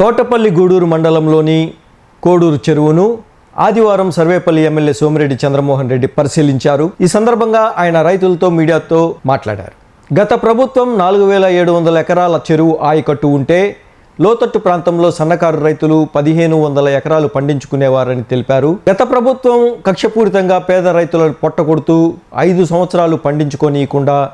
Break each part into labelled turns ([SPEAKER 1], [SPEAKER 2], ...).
[SPEAKER 1] తోటపల్లి గూడూరు మండలంలోని కోడూరు చెరువును ఆదివారం సర్వేపల్లి ఎమ్మెల్యే సోమిరెడ్డి చంద్రమోహన్ రెడ్డి పరిశీలించారు. ఈ సందర్భంగా ఆయన రైతులతో మీడియాతో మాట్లాడారు. గత ప్రభుత్వం నాలుగు వేల ఏడు వందల ఎకరాల చెరువు ఆయకట్టు ఉంటే లోతట్టు ప్రాంతంలో సన్నకారు రైతులు పదిహేను వందల ఎకరాలు పండించుకునేవారని తెలిపారు. గత ప్రభుత్వం కక్షపూరితంగా పేద రైతులను పొట్టకొడుతూ ఐదు సంవత్సరాలు పండించుకోనీయకుండా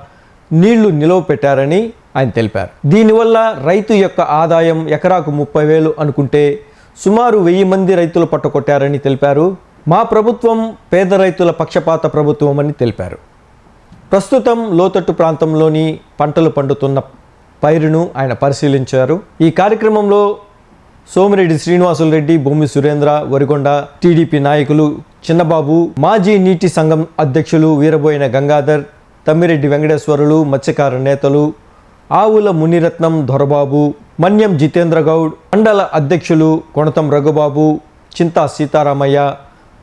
[SPEAKER 1] నీళ్ళు నిలవ పెట్టారని ఆయన తెలిపారు. దీనివల్ల రైతు యొక్క ఆదాయం ఎకరాకు ముప్పై వేలు అనుకుంటే సుమారు వెయ్యి మంది రైతులు పట్టుకొట్టారని తెలిపారు. మా ప్రభుత్వం పేద రైతుల పక్షపాత ప్రభుత్వం అని తెలిపారు. ప్రస్తుతం లోతట్టు ప్రాంతంలోని పంటలు పండుతున్న పైరును ఆయన పరిశీలించారు. ఈ కార్యక్రమంలో సోమిరెడ్డి శ్రీనివాసులు రెడ్డి భూమి సురేంద్ర వరిగొండ టీడీపీ నాయకులు చిన్నబాబు మాజీ నీటి సంఘం అధ్యక్షులు వీరబోయిన గంగాధర్ తమ్మిరెడ్డి వెంకటేశ్వరులు మత్స్యకార నేతలు ఆవుల మునిరత్నం దొరబాబు మన్యం జితేంద్ర గౌడ్ మండల అధ్యక్షులు కొణతం రఘుబాబు చింతా సీతారామయ్య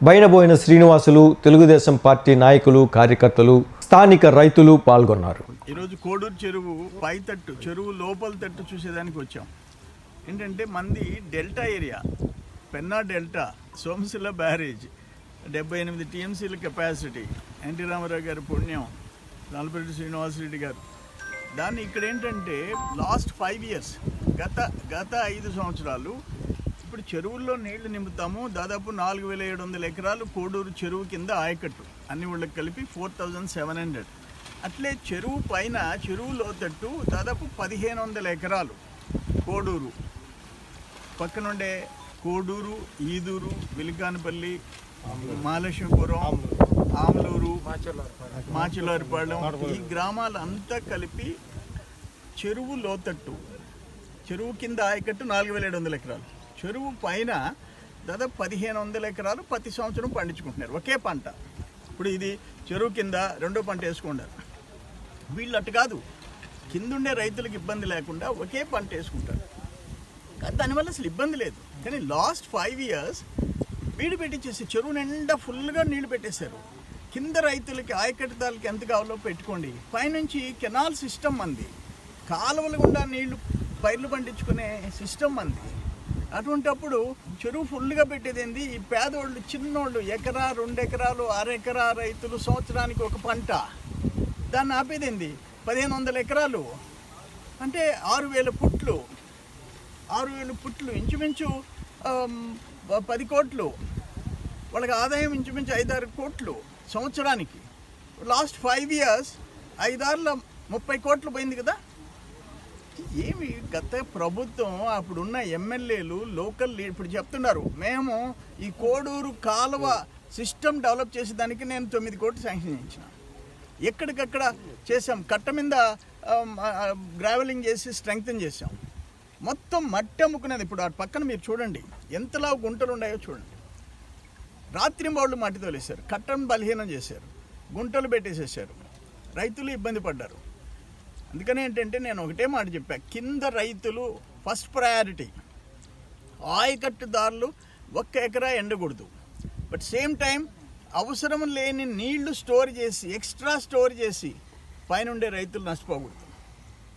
[SPEAKER 1] బయనబోయిన శ్రీనివాసులు తెలుగుదేశం పార్టీ నాయకులు కార్యకర్తలు స్థానిక రైతులు పాల్గొన్నారు.
[SPEAKER 2] ఈరోజు కోడూరు చెరువు పై తట్టు చెరువు లోపల తట్టు చూసేదానికి వచ్చాం. ఏంటంటే మంది delta area Penna delta Somasila barrage డెబ్బై ఎనిమిది టీఎంసీల కెపాసిటీ ఎన్టీ రామారావు గారి పుణ్యం నలపరెడ్డి శ్రీనివాసరెడ్డి గారు. దాన్ని ఇక్కడ ఏంటంటే లాస్ట్ ఫైవ్ ఇయర్స్ గత గత ఐదు సంవత్సరాలు ఇప్పుడు చెరువుల్లో నీళ్ళు నింపుతాము. దాదాపు నాలుగు వేల ఏడు వందల ఎకరాలు కోడూరు చెరువు కింద ఆయకట్టు. అన్ని ఊళ్ళకి కలిపి ఫోర్ థౌజండ్ సెవెన్ హండ్రెడ్. అట్లే చెరువు పైన చెరువు లోతట్టు దాదాపు పదిహేను వందల ఎకరాలు కోడూరు. పక్కనుండే కోడూరు ఈదూరు విలికానపల్లి మహాలక్ష్మీపురం ఆమలూరు మాచిలారిపాళెం ఈ గ్రామాలంతా కలిపి చెరువు లోతట్టు. చెరువు కింద ఆయకట్టు నాలుగు వేల ఏడు వందల ఎకరాలు. చెరువు పైన దాదాపు పదిహేను వందల ఎకరాలు ప్రతి సంవత్సరం పండించుకుంటున్నారు. ఒకే పంట. ఇప్పుడు ఇది చెరువు కింద రెండో పంట వేసుకుంటారు వీళ్ళు అటు కాదు. కిందుండే రైతులకు ఇబ్బంది లేకుండా ఒకే పంట వేసుకుంటారు. కానీ దానివల్ల అసలు ఇబ్బంది లేదు. కానీ లాస్ట్ ఫైవ్ ఇయర్స్ వీడు పెట్టించేసి చెరువు నిండా ఫుల్గా నీళ్ళు పెట్టేశారు. కింద రైతులకి ఆయకట్టాలకి ఎంత కావాలో పెట్టుకోండి. పైనుంచి కెనాల్ సిస్టమ్ అంది. కాలువల గుండా నీళ్ళు పైర్లు పండించుకునే సిస్టమ్ అంది. అటువంటప్పుడు చెరువు ఫుల్గా పెట్టేదేంది ఈ పేదోళ్ళు చిన్నోళ్ళు ఎకరా రెండు ఎకరాలు అరెకరా రైతులు సంవత్సరానికి ఒక పంట. దాన్ని ఆపేదేంది పదిహేను వందల ఎకరాలు. అంటే ఆరు వేల పుట్లు. ఆరు వేల పుట్లు. ఇంచుమించు పది కోట్లు. వాళ్ళకి ఆదాయం ఇంచుమించు ఐదారు కోట్లు సంవత్సరానికి. లాస్ట్ ఫైవ్ ఇయర్స్ ఐదారుల ముప్పై కోట్లు పోయింది కదా. ఏమి గత ప్రభుత్వం అప్పుడున్న ఎమ్మెల్యేలు లోకల్ ఇప్పుడు చెప్తున్నారు మేము ఈ కోడూరు కాలువ సిస్టమ్ డెవలప్ చేసేదానికి నేను తొమ్మిది కోట్లు శాంక్షన్ చేయించిన. ఎక్కడికక్కడ చేసాం కట్ట మీద గ్రావెలింగ్ చేసి స్ట్రెంగ్తన్ చేసాం మొత్తం మట్టి అమ్ముకునేది ఇప్పుడు ఆ పక్కన మీరు చూడండి. ఎంతలా గుంటలు ఉన్నాయో చూడండి. రాత్రి బౌళ్ళు మట్టి తోలేశారు. కట్టను బలహీనం చేశారు. గుంటలు పెట్టేసేసారు రైతులు ఇబ్బంది పడ్డారు. అందుకని ఏంటంటే నేను ఒకటే మాట చెప్పా. కింద రైతులు ఫస్ట్ ప్రయారిటీ. ఆయకట్టుదారులు ఒక్క ఎకరా ఎండకూడదు. బట్ సేమ్ టైం అవసరం లేని నీళ్ళు స్టోర్ చేసి ఎక్స్ట్రా స్టోర్ చేసి పైన ఉండే రైతులు నష్టపోకూడదు.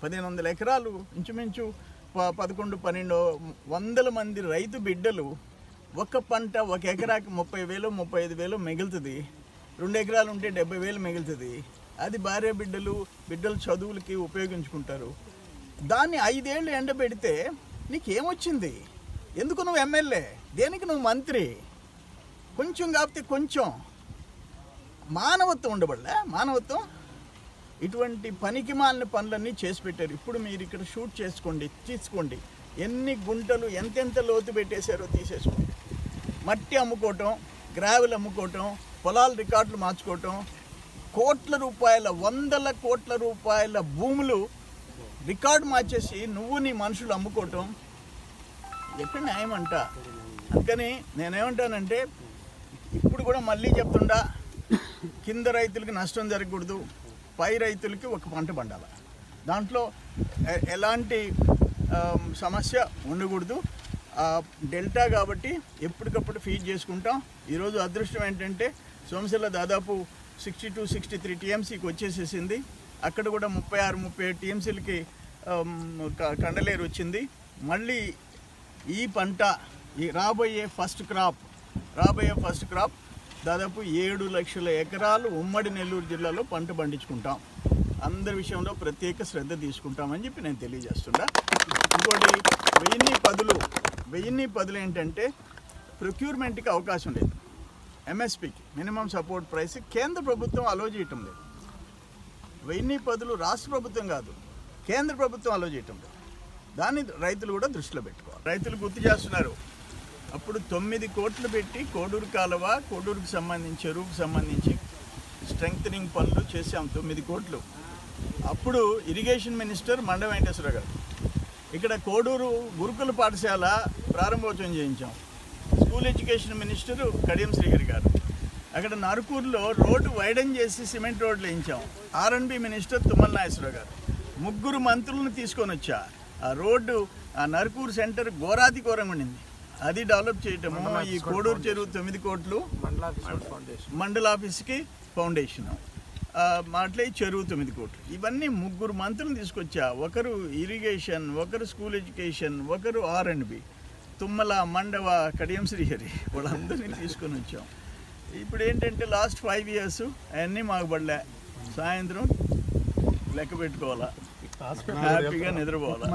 [SPEAKER 2] పదిహేను వందల ఎకరాలు ఇంచుమించు ప- పదకొండు పన్నెండు వందల మంది రైతు బిడ్డలు ఒక పంట ఒక ఎకరాకి ముప్పై వేలు ముప్పై ఐదు వేలు మిగులుతుంది. రెండు ఎకరాలు ఉంటే డెబ్బై వేలు మిగులుతుంది. అది భార్య బిడ్డలు బిడ్డల చదువులకి ఉపయోగించుకుంటారు. దాన్ని ఐదేళ్ళు ఎండబెడితే నీకేమొచ్చింది? ఎందుకు నువ్వు ఎమ్మెల్యే? దేనికి నువ్వు మంత్రి? కొంచెం కాకపోతే కొంచెం. మానవత్వం ఉండబడలే మానవత్వం. ఇటువంటి పనికి మాలిన పనులన్నీ చేసి పెట్టారు. ఇప్పుడు మీరు ఇక్కడ షూట్ చేసుకోండి తీసుకోండి. ఎన్ని గుంటలు ఎంతెంత లోతు పెట్టేశారో తీసేసుకోండి. మట్టి అమ్ముకోవటం గ్రావెల్ అమ్ముకోవటం పొలాల రికార్డులు మార్చుకోవటం కోట్ల రూపాయల వందల కోట్ల రూపాయల భూములు రికార్డు మార్చేసి నువ్వు నీ మనుషులు అమ్ముకోవటం ఎక్కడ న్యాయం అంట అందుకని నేనేమంటానంటే ఇప్పుడు కూడా మళ్ళీ చెప్తుండా కింద రైతులకి నష్టం జరగకూడదు పై రైతులకి ఒక పంట పండాలి. దాంట్లో ఎలాంటి సమస్య ఉండకూడదు. డెల్టా కాబట్టి ఎప్పటికప్పుడు ఫీడ్ చేసుకుంటాం. ఈరోజు అదృష్టం ఏంటంటే సోమశిల దాదాపు సిక్స్టీ టు సిక్స్టీ త్రీ టీఎంసీకి వచ్చేసేసింది. అక్కడ కూడా ముప్పై ఆరు ముప్పై ఏడు టీఎంసీలకి కండలేరు వచ్చింది. మళ్ళీ ఈ పంట ఈ రాబోయే ఫస్ట్ క్రాప్ రాబోయే ఫస్ట్ క్రాప్ దాదాపు ఏడు లక్షల ఎకరాలు ఉమ్మడి నెల్లూరు జిల్లాలో పంట పండించుకుంటాం. అందరి విషయంలో ప్రత్యేక శ్రద్ధ తీసుకుంటామని చెప్పి నేను తెలియజేస్తున్నా. ఇంకోటి వెయ్యి పది వెయ్యిన్ని పదులు ఏంటంటే ప్రొక్యూర్మెంట్కి అవకాశం లేదు. ఎంఎస్పికి మినిమం సపోర్ట్ ప్రైస్ కేంద్ర ప్రభుత్వం అలో చేయటం లేదు. వెయ్యిన్ని పదులు రాష్ట్ర ప్రభుత్వం కాదు కేంద్ర ప్రభుత్వం అలో చేయటం లేదు. దాన్ని రైతులు కూడా దృష్టిలో పెట్టుకోవాలి. రైతులు గుర్తు చేస్తున్నారు. అప్పుడు తొమ్మిది కోట్లు పెట్టి కోడూరు కాలువ కోడూరుకు సంబంధించి చెరువుకు సంబంధించి స్ట్రెంగ్తనింగ్ పనులు చేశాం తొమ్మిది కోట్లు. అప్పుడు ఇరిగేషన్ మినిస్టర్ మండ వెంకటేశ్వర గారు. ఇక్కడ కోడూరు గురుకుల పాఠశాల ప్రారంభోత్సవం చేయించాం. School education minister Kadiyam Srihari garu. అక్కడ నరుకూరులో రోడ్డు వైడన్ చేసి సిమెంట్ రోడ్లు వేయించాం. R N B minister Tummala Nageswararao garu. ముగ్గురు మంత్రులను తీసుకొని వచ్చా. ఆ రోడ్డు ఆ నరుకూరు సెంటర్ ఘోరాతి ఘోరంగా ఉండింది. అది డెవలప్ చేయటము ఈ కోడూరు చెరువు తొమ్మిది కోట్లు మండల ఆఫీస్కి ఫౌండేషన్. అట్లే చెరువు తొమ్మిది కోట్లు. ఇవన్నీ ముగ్గురు మంత్రులు తీసుకొచ్చా. ఒకరు ఇరిగేషన్ ఒకరు స్కూల్ ఎడ్యుకేషన్ ఒకరు R and B. Tummala Mandava Kadiyam Srihari వాళ్ళందరినీ తీసుకొని వచ్చాం. ఇప్పుడు ఏంటంటే లాస్ట్ ఫైవ్ ఇయర్స్ అవన్నీ మాకు పడలే. సాయంత్రం లెక్క పెట్టుకోవాలా. హ్యాపీగా నిద్రపోవాలా.